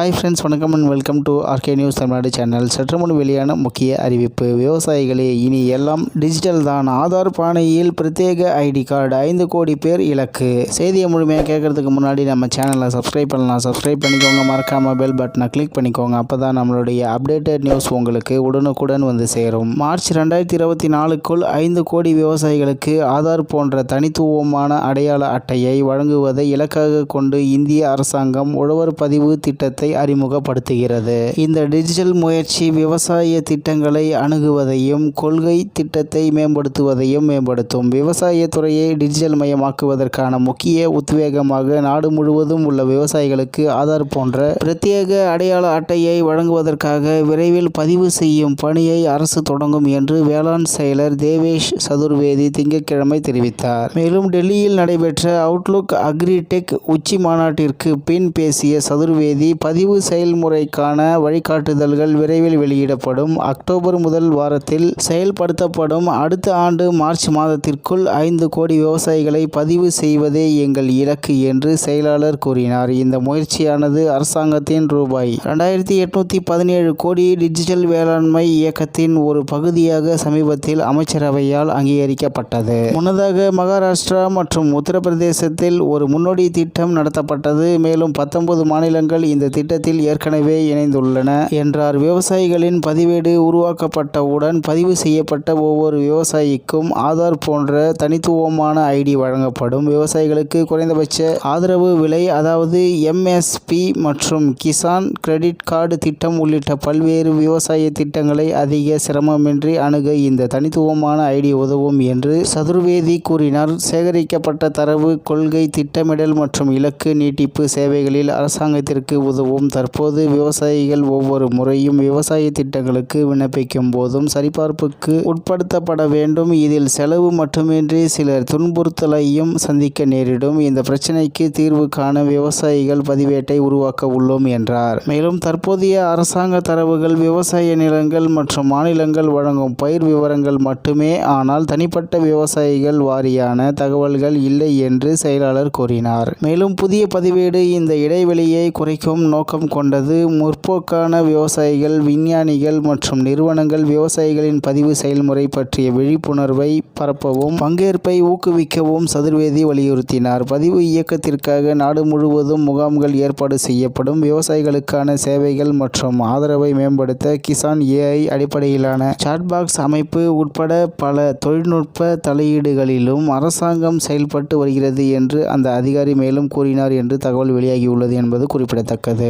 Hi friends வணக்கம் and welcome to RK news Tamilnadu channel சற்று முன் வெளியான முக்கிய அறிவிப்பு. விவசாயிகளே இனி எல்லாம் டிஜிட்டல் தான். ஆதார் பானையில் பிரத்யேக ஐடி கார்டு ஐந்து கோடி பேர் இலக்கு. செய்தியை முழுமையாக கேட்கறதுக்கு முன்னாடி நம்ம சேனலை சப்ஸ்கிரைப் பண்ணலாம். சப்ஸ்கிரைப் பண்ணிக்கோங்க. மறக்காம பெல் பட்டனை கிளிக் பண்ணிக்கோங்க. அப்போ தான் நம்மளுடைய அப்டேட்டட் நியூஸ் உங்களுக்கு உடனுக்குடன் வந்து சேரும். மார்ச் ரெண்டாயிரத்தி இருபத்தி நாலுக்குள் ஐந்து கோடி விவசாயிகளுக்கு ஆதார் போன்ற தனித்துவமான அடையாள அட்டையை வழங்குவதை இலக்காக கொண்டு இந்திய அரசாங்கம் உழவர் பதிவு திட்டத்தை அறிமுகப்படுத்துகிறது. இந்த டிஜிட்டல் முயற்சி விவசாய திட்டங்களை அணுகுவதையும் கொள்கை திட்டத்தை மேம்படுத்துவதையும் மேம்படுத்தும். விவசாய துறையை டிஜிட்டல் மயமாக்குவதற்கான முக்கிய உத்வேகமாக நாடு முழுவதும் உள்ள விவசாயிகளுக்கு ஆதார் போன்ற பிரத்யேக அடையாள அட்டையை வழங்குவதற்காக விரைவில் பதிவு செய்யும் பணியை அரசு தொடங்கும் என்று வேளாண் செயலர் தேவேஷ் சதுர்வேதி திங்கட்கிழமை தெரிவித்தார். மேலும் டெல்லியில் நடைபெற்ற அவுட்லுக் அக்ரிடெக் உச்சி மாநாட்டிற்கு பின் பேசிய சதுர்வேதி பதிவு செயல்முறைக்கான வழிகாட்டுதல்கள் விரைவில் வெளியிடப்படும். அக்டோபர் முதல் வாரத்தில் செயல்படுத்தப்படும். அடுத்த ஆண்டு மார்ச் மாதத்திற்குள் ஐந்து கோடி விவசாயிகளை பதிவு செய்வதே எங்கள் இலக்கு என்று செயலாளர் கூறினார். இந்த முயற்சியானது அரசாங்கத்தின் ரூபாய் ரெண்டாயிரத்தி எட்நூத்தி பதினேழு கோடி டிஜிட்டல் வேளாண்மை இயக்கத்தின் ஒரு பகுதியாக சமீபத்தில் அமைச்சரவையால் அங்கீகரிக்கப்பட்டது. முன்னதாக மகாராஷ்டிரா மற்றும் உத்தரப்பிரதேசத்தில் ஒரு முன்னோடி திட்டம் நடத்தப்பட்டது. மேலும் பத்தொன்பது மாநிலங்கள் இந்த திட்டத்தில் ஏற்கனவே இணைந்துள்ளன என்றார். விவசாயிகளின் பதிவேடு உருவாக்கப்பட்டவுடன் பதிவு செய்யப்பட்ட ஒவ்வொரு விவசாயிக்கும் ஆதார் போன்ற தனித்துவமான ஐடி வழங்கப்படும். விவசாயிகளுக்கு குறைந்தபட்ச ஆதரவு விலை அதாவது எம்எஸ்பி மற்றும் கிசான் கிரெடிட் கார்டு திட்டம் உள்ளிட்ட பல்வேறு விவசாய திட்டங்களை அதிக சிரமமின்றி அணுக இந்த தனித்துவமான ஐடி உதவும் என்று சதுர்வேதி கூறினார். சேகரிக்கப்பட்ட தரவு கொள்கை திட்டமிடல் மற்றும் இலக்கு நீட்டிப்பு சேவைகளில் அரசாங்கத்திற்கு உதவும் தற்போது விவசாயிகள் ஒவ்வொரு முறையும் விவசாய திட்டங்களுக்கு விண்ணப்பிக்கும் போதும் சரிபார்ப்புக்கு உட்படுத்தப்பட வேண்டும். இதில் செலவு மட்டுமின்றி சிலர் துன்புறுத்தலையும் சந்திக்க நேரிடும். இந்த பிரச்சினைக்கு தீர்வு காண விவசாயிகள் பதிவேட்டை உருவாக்க உள்ளோம் என்றார். மேலும் தற்போதைய அரசாங்க தரவுகள் விவசாய நிலங்கள் மற்றும் மாநிலங்கள் வழங்கும் பயிர் விவரங்கள் மட்டுமே. ஆனால் தனிப்பட்ட விவசாயிகள் வாரியான தகவல்கள் இல்லை என்று செயலாளர் கூறினார். மேலும் புதிய பதிவேடு இந்த இடைவெளியை குறைக்கும் நோக்கம் கொண்டது. முற்போக்கான விவசாயிகள் விஞ்ஞானிகள் மற்றும் நிறுவனங்கள் விவசாயிகளின் பதிவு செயல்முறை பற்றிய விழிப்புணர்வை பரப்பவும் பங்கேற்பை ஊக்குவிக்கவும் சதுர்வேதி வலியுறுத்தினார். பதிவு இயக்கத்திற்காக நாடு முழுவதும் முகாம்கள் ஏற்பாடு செய்யப்படும். விவசாயிகளுக்கான சேவைகள் மற்றும் ஆதரவை மேம்படுத்த கிசான் ஏஐ அடிப்படையிலான சாட்பாக்ஸ் அமைப்பு உட்பட பல தொழில்நுட்ப தலையீடுகளிலும் அரசாங்கம் செயல்பட்டு வருகிறது என்று அந்த அதிகாரி மேலும் கூறினார் என்று தகவல் வெளியாகியுள்ளது என்பது குறிப்பிடத்தக்கது.